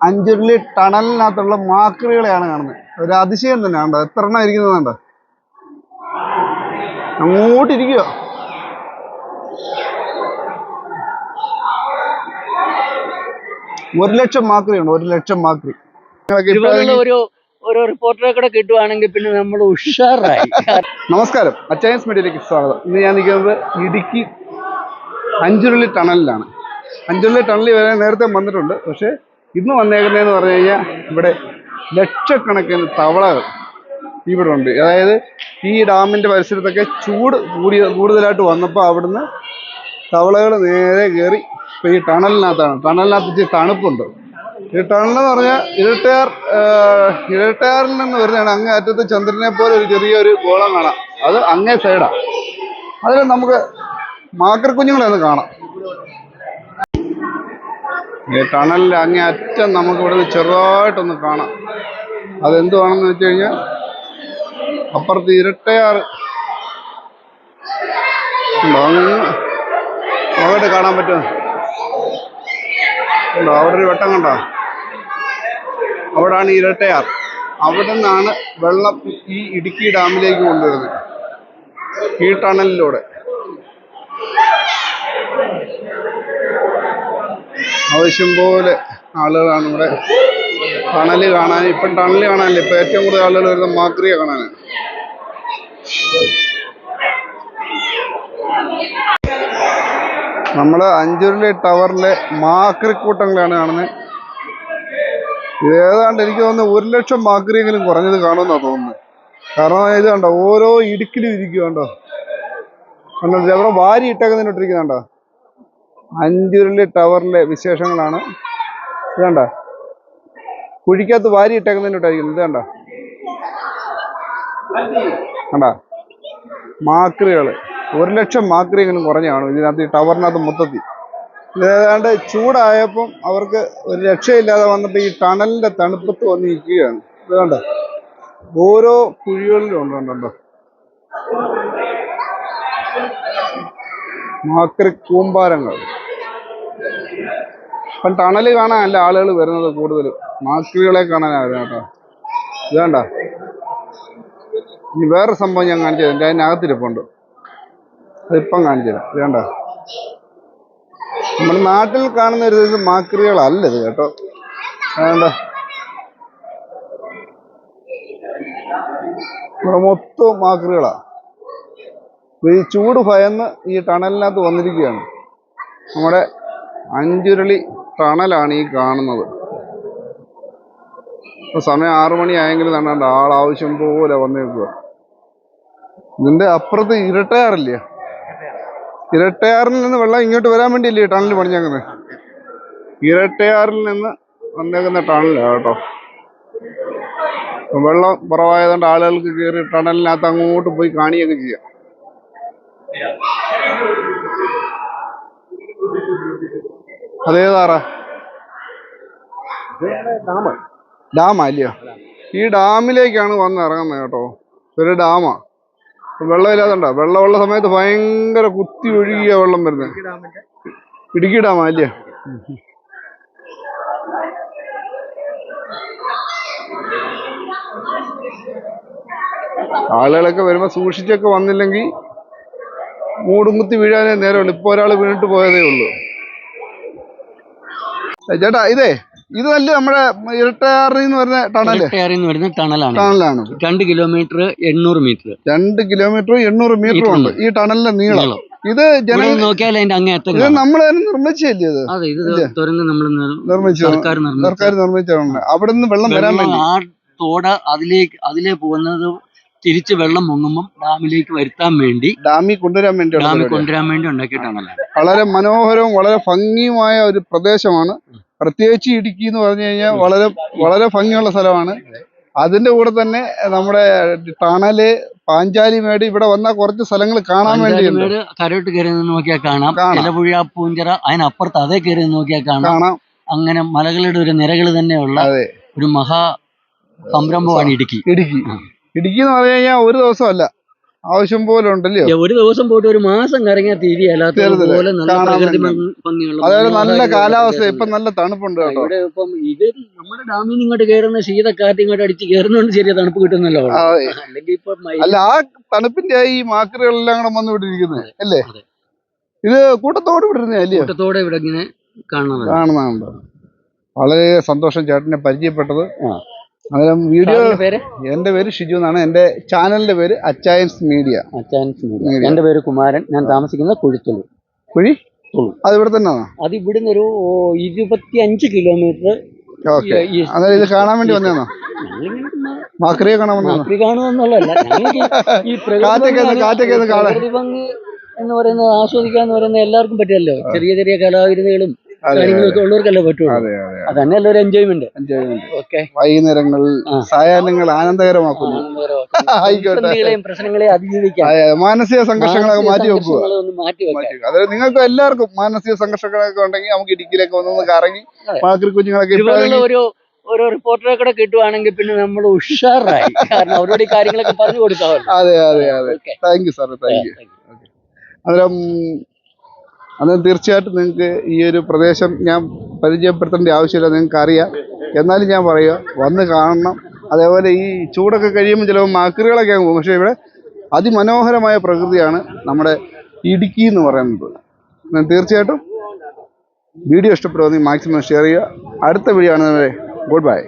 അഞ്ചുരുളി ടണലിനകത്തുള്ള മാക്രികളെയാണ് കാണുന്നത്. ഒരു അതിശയം തന്നെ കണ്ടോ എത്ര എണ്ണം ഇരിക്കുന്നത് കണ്ടോ? അങ്ങോട്ടിരിക്കുക ഒരു ലക്ഷം മാക്രി ഉണ്ട് ഒരു ലക്ഷം മാക്രി. ഒരു ഒരു റിപ്പോർട്ടറെ കൂടെ കിട്ടുവാണെങ്കിൽ പിന്നെ നമ്മൾ ഉഷാറായി. നമസ്കാരം. അച്ചയൻസ് മീഡിയയിലേക്ക് സ്വാഗതം. ഇന്ന് ഞാൻ നിൽക്കുന്നത് ഇടുക്കി അഞ്ചുരുളി ടണലിലാണ്. അഞ്ചുരുളി ടണലിൽ വരെ നേരത്തെ വന്നിട്ടുണ്ട്. പക്ഷേ ഇന്ന് വന്നേക്കുന്നതെന്ന് പറഞ്ഞു കഴിഞ്ഞാൽ ഇവിടെ ലക്ഷക്കണക്കിന് തവളകൾ ഇവിടെ ഉണ്ട്. അതായത് ഈ ഡാമിന്റെ പരിസരത്തൊക്കെ ചൂട് കൂടിയ കൂടുതലായിട്ട് വന്നപ്പോൾ അവിടുന്ന് തവളകൾ നേരെ കയറി ഇപ്പോൾ ഈ ടണലിനകത്താണ്. ടണലിനകത്ത് ഇച്ചിരി തണുപ്പുണ്ട്. ഈ ടണൽ എന്ന് പറഞ്ഞാൽ ഇരട്ടയാർ ഇരട്ടയാറിൽ നിന്ന് വരുന്നതാണ്. അങ്ങേ അറ്റത്ത് ചന്ദ്രനെ പോലെ ഒരു ചെറിയൊരു ഗോളം കാണാം. അത് അങ്ങേ സൈഡാണ് അതിൽ നമുക്ക് മാക്കർ കുഞ്ഞുങ്ങളെ ഒന്ന് കാണാം. ഈ ടണലിന്റെ അങ്ങേ അറ്റം നമുക്കിവിടെ ചെറുതായിട്ടൊന്ന് കാണാം. അതെന്തുവാണെന്ന് വെച്ച് കഴിഞ്ഞാൽ അപ്പുറത്ത് ഇരട്ടയാറ്. അവിടെ കാണാൻ പറ്റും ഉണ്ടോ? അവിടെ ഒരു വെട്ടം കണ്ടോ? അവിടാണ് ഇരട്ടയാർ അവിടെ നിന്നാണ് വെള്ളം ഈ ഇടുക്കി ഡാമിലേക്ക് കൊണ്ടുവരുന്നത്. ഈ ടണലിലൂടെ. ആവശ്യം പോലെ ആളുകളാണ് ഇവിടെ. ടണൽ കാണാൻ ഇപ്പം ടണൽ കാണാനില്ല. ഇപ്പം ഏറ്റവും കൂടുതൽ ആളുകൾ വരുന്ന മാക്രിയ കാണാനാണ്. നമ്മൾ അഞ്ചുരുളി ടവറിലെ മാക്രിക്കൂട്ടങ്ങളാണ് കാണുന്നത്. ഏതാണ്ട് എനിക്ക് തോന്നുന്നു ഒരു ലക്ഷം മാക്രിയെങ്കിലും കുറഞ്ഞത് കാണുമെന്നാണ് തോന്നുന്നത്. കാരണം ഇത് കണ്ടോ ഓരോ ഇടുക്കിലും ഇരിക്കുക കണ്ടോ. അവിടെ വാരി ഇട്ടേക്കുന്നതിനോട്ടിരിക്കുന്നുണ്ടോ അഞ്ചുരുളി ടവറിലെ വിശേഷങ്ങളാണ്. ഇത് കുഴിക്കകത്ത് വാരി ഇട്ടേക്കുന്നതിനോട്ടായിരിക്കും ഇത് കണ്ടോ? കണ്ടോ? മാക്രികൾ ഒരു ലക്ഷം മാക്രിയെങ്കിലും കുറഞ്ഞു കാണും ഇതിനകത്ത് ഈ ടവറിനകത്ത് മൊത്തത്തിൽ? ഏതാണ്ട് ചൂടായപ്പം അവർക്ക് ഒരു രക്ഷയില്ലാതെ വന്നപ്പോൾ ഈ ടണലിന്റെ തണുപ്പത്ത് വന്ന് നിൽക്കുകയാണ്. ഇത് ഓരോ കുഴികളിലും ഉണ്ട് ഉണ്ടോ. മാക്രി കൂമ്പാരങ്ങൾ. ഇപ്പം ടണൽ കാണാനല്ല ആളുകൾ വരുന്നത് കൂടുതലും. മാക്രികളെ കാണാനാണ് കേട്ടോ. ഇതാണ്ട ഇനി വേറെ സംഭവം ഞാൻ കാണിച്ചു തരാം. അതിനകത്തിരിപ്പുണ്ട്. അതിപ്പം കാണിച്ചു തരാം. ഇതാണ്ട നമ്മുടെ നാട്ടിൽ കാണുന്ന ഒരു ഇത് മാക്രികളല്ല ഇത് കേട്ടോ. അതുകൊണ്ട് ഇവിടെ മൊത്തം മാക്രികളാ ഇത് ഈ ചൂട് ഭയന്ന് ഈ ടണലിനകത്ത് വന്നിരിക്കുകയാണ്. നമ്മുടെ അഞ്ചുരുളി ടണലാണ് ഈ കാണുന്നത്. സമയം ആറു മണി ആയെങ്കിലും ആൾ ആവശ്യം പോലെ വന്നേക്കുക ഇതിന്റെ അപ്പുറത്ത് ഇരട്ടയാറില്ലേ? ഇരട്ടയാറിൽ നിന്ന് വെള്ളം ഇങ്ങോട്ട് വരാൻ വേണ്ടിയില്ലേ ടണൽ പണിഞ്ഞേക്കുന്നത് ഇരട്ടയാറിൽ നിന്ന് വന്നേക്കുന്ന ടണലാണ് കേട്ടോ. വെള്ളം കുറവായതുകൊണ്ട് ആളുകൾക്ക് കയറി ടണലിനകത്ത് അങ്ങോട്ട് പോയി കാണിയൊക്കെ ചെയ്യാം. അതേതാറാ ഡാമാ അല്ലയോ ഈ ഡാമിലേക്കാണ് വന്ന് ഇറങ്ങുന്നത് കേട്ടോ. ഒരു ഡാമാ. വെള്ളമില്ലാതുണ്ടോ വെള്ളമുള്ള സമയത്ത് ഭയങ്കര കുത്തി ഒഴുകിയ വെള്ളം വരുന്നത് ഇടുക്കി ഡാമാ അല്ലയോ ആളുകളൊക്കെ വരുമ്പോ സൂക്ഷിച്ചൊക്കെ വന്നില്ലെങ്കിൽ മൂടുംകുത്തി വീഴാനേ നേരമുള്ളൂ. ഇപ്പൊ ഒരാൾ വീണിട്ട് പോയതേ ഉള്ളൂ. ചേട്ടാ ഇതേ ഇത് നല്ല നമ്മുടെ ഇരട്ടയാറിൽ നിന്ന് വരുന്ന ടണൽ ഇരട്ടയാറിന്ന് വരുന്ന ടണലാണ് ടണലാണ് രണ്ട് കിലോമീറ്റർ എണ്ണൂറ് മീറ്റർ രണ്ട് കിലോമീറ്റർ എണ്ണൂറ് മീറ്റർ ഉണ്ട് ഈ ടണലിന്റെ നീളം. ഇത് ജനങ്ങൾ നോക്കിയാൽ അതിന്റെ അങ്ങേയറ്റം ഇത് നമ്മൾ നിർമ്മിച്ചല്ലേ ഇത്? അതെ ഇത് തുരങ്ക നമ്മൾ നിർമ്മിച്ചു സർക്കാർ സർക്കാർ നിർമ്മിച്ചാണ് അവിടെ നിന്ന് വെള്ളം വരാൻ വേണ്ടി. ആ തോട് അതിലേക്ക് അതിലേ പോകുന്നത് തിരിച്ച് വെള്ളം മുങ്ങുമ്പോൾ ഡാമിലേക്ക് വരുത്താൻ വേണ്ടി ഡാമിൽ കൊണ്ടുവരാൻ വേണ്ടി ഡാമിൽ. കൊണ്ടുവരാൻ വേണ്ടി ഉണ്ടാക്കിയിട്ടാണല്ലോ. വളരെ മനോഹരവും വളരെ ഭംഗിയുമായ ഒരു പ്രദേശമാണ് പ്രത്യേകിച്ച് ഇടുക്കി എന്ന് പറഞ്ഞു കഴിഞ്ഞാൽ വളരെ വളരെ ഭംഗിയുള്ള സ്ഥലമാണ്. അതിന്റെ കൂടെ തന്നെ നമ്മുടെ ടണൽ പാഞ്ചാലിമേട് ഇവിടെ വന്ന കുറച്ച് സ്ഥലങ്ങൾ കാണാൻ വേണ്ടിയുണ്ട്. കരോട്ട് കയറി നോക്കിയാൽ കാണാം. ഇലപുഴ പൂഞ്ചിറ അതിനപ്പുറത്ത് അതേ കയറി നോക്കിയാൽ കാണാം. അങ്ങനെ മലകളുടെ ഒരു നിരകൾ തന്നെയുള്ള ഒരു മഹാ സംരംഭമാണ് ഇടുക്കി. ഇടുക്കി. ഇടുക്കി എന്ന് പറഞ്ഞു കഴിഞ്ഞാൽ ഒരു ദിവസമല്ല. ആവശ്യം പോലെ ഉണ്ടല്ലോ ഒരു ദിവസം പോയിട്ട് ഒരു മാസം കറങ്ങിയാൽ തീരെയല്ലാത്ത. പോലെ നല്ല പ്രകൃതി ഭംഗിയുള്ള അതായത് നല്ല കാലാവസ്ഥ ഇപ്പൊ നല്ല തണുപ്പുണ്ട് കേട്ടോ. ഇവിടെ ഇപ്പം ഇത് നമ്മുടെ ഡാമിൽ നിന്ന് ഇങ്ങോട്ട് കയറുന്ന ശീതക്കാറ്റ് ഇങ്ങോട്ട് അടിച്ച് കയറുന്നോണ്ട് ചെറിയ തണുപ്പ് കിട്ടുന്നല്ലോ അല്ലെങ്കിൽ ഇപ്പൊ അല്ല ആ തണുപ്പിന്റെ ഈ മാക്കറുകളെല്ലാം കൂടെ വന്നു വിട്ടിരിക്കുന്നത് അല്ലേ. ഇത് കൂട്ടത്തോടെ വിടുന്നേ അല്ലേ കൂട്ടത്തോടെ ഇവിടെ ഇങ്ങനെ കാണുന്നത് കാണുന്നുണ്ട് വളരെ സന്തോഷം ചേട്ടനെ പരിചയപ്പെട്ടത്. ആ. അന്നേരം വീഡിയോ എന്റെ പേര് ഷിജു എന്നാണ്. എന്റെ ചാനലിന്റെ പേര് അച്ചായൻസ് മീഡിയ. അച്ചായൻസ് മീഡിയ. എന്റെ പേര് കുമാരൻ. ഞാൻ താമസിക്കുന്നത് കുഴിത്തുള്ളു. കുഴി. അത് ഇവിടെ തന്നെ അത് ഇവിടുന്ന് ഒരു ഇരുപത്തി അഞ്ച് കിലോമീറ്റർ ഓക്കെ. അന്നേരം ഇത് കാണാൻ വേണ്ടി വന്നതാണോ? മാക്രിയെ കാണാൻ കാണുമെന്നുള്ളതല്ല. ഞങ്ങൾക്ക് ഈ- പ്രകൃതി ഭംഗി. എന്ന് പറയുന്നത് ആസ്വദിക്കാന്ന് പറയുന്നത് എല്ലാവർക്കും പറ്റില്ലല്ലോ. ചെറിയ ചെറിയ കലാവിരുന്നുകളും കാര്യങ്ങളൊക്കെ ഉള്ളവർക്കല്ലേ പറ്റുള്ളൂ? അതെ അതെ അതന്നെയല്ലേ ഒരു എൻജോയ്മെന്റ് എൻജോയ്മെന്റ് ഓക്കെ വൈകുന്നേരങ്ങളിൽ സായാഹ്നങ്ങൾ ആനന്ദകരമാക്കുന്നു. ആയിക്കോട്ടെ. പ്രതിസന്ധികളെയും പ്രശ്നങ്ങളെയും അതിജീവിക്കാൻ അതെ, മാനസിക സംഘർഷങ്ങളൊക്കെ മാറ്റി വെക്കുക. അതായത് നിങ്ങൾക്ക് എല്ലാവർക്കും മാനസിക സംഘർഷങ്ങളൊക്കെ ഉണ്ടെങ്കിൽ നമുക്ക് ഇടുക്കിയിലേക്ക് ഒന്ന് കറങ്ങി. മാക്രി കുഞ്ഞുങ്ങളൊക്കെ ഒരു ഓരോ റിപ്പോർട്ടറെ കൂടെ കിട്ടുവാണെങ്കിൽ പിന്നെ നമ്മൾ ഉഷാറായി. കാരണം അവരോട് ഈ കാര്യങ്ങളൊക്കെ പറഞ്ഞു കൊടുക്കാമല്ലോ. അതെ അതെ അതെ. Thank you sir thank you അന്നേരം അന്നേരം തീർച്ചയായിട്ടും നിങ്ങൾക്ക് ഈ ഒരു പ്രദേശം ഞാൻ പരിചയപ്പെടുത്തേണ്ട ആവശ്യമില്ല നിങ്ങൾക്ക് അറിയാം എന്നാലും ഞാൻ പറയുക വന്ന് കാണണം. അതേപോലെ ഈ ചൂടൊക്കെ കഴിയുമ്പോൾ ചിലപ്പോൾ മാക്കറികളൊക്കെ ആകും പോകും. പക്ഷേ ഇവിടെ അതിമനോഹരമായ പ്രകൃതിയാണ് നമ്മുടെ ഇടുക്കി എന്ന് പറയുന്നത്. ഞാൻ തീർച്ചയായിട്ടും വീഡിയോ ഇഷ്ടപ്പെടുമെങ്കിൽ മാക്സിമം ഷെയർ ചെയ്യുക. അടുത്ത വീഡിയോ ആണ് ഗുഡ് ബൈ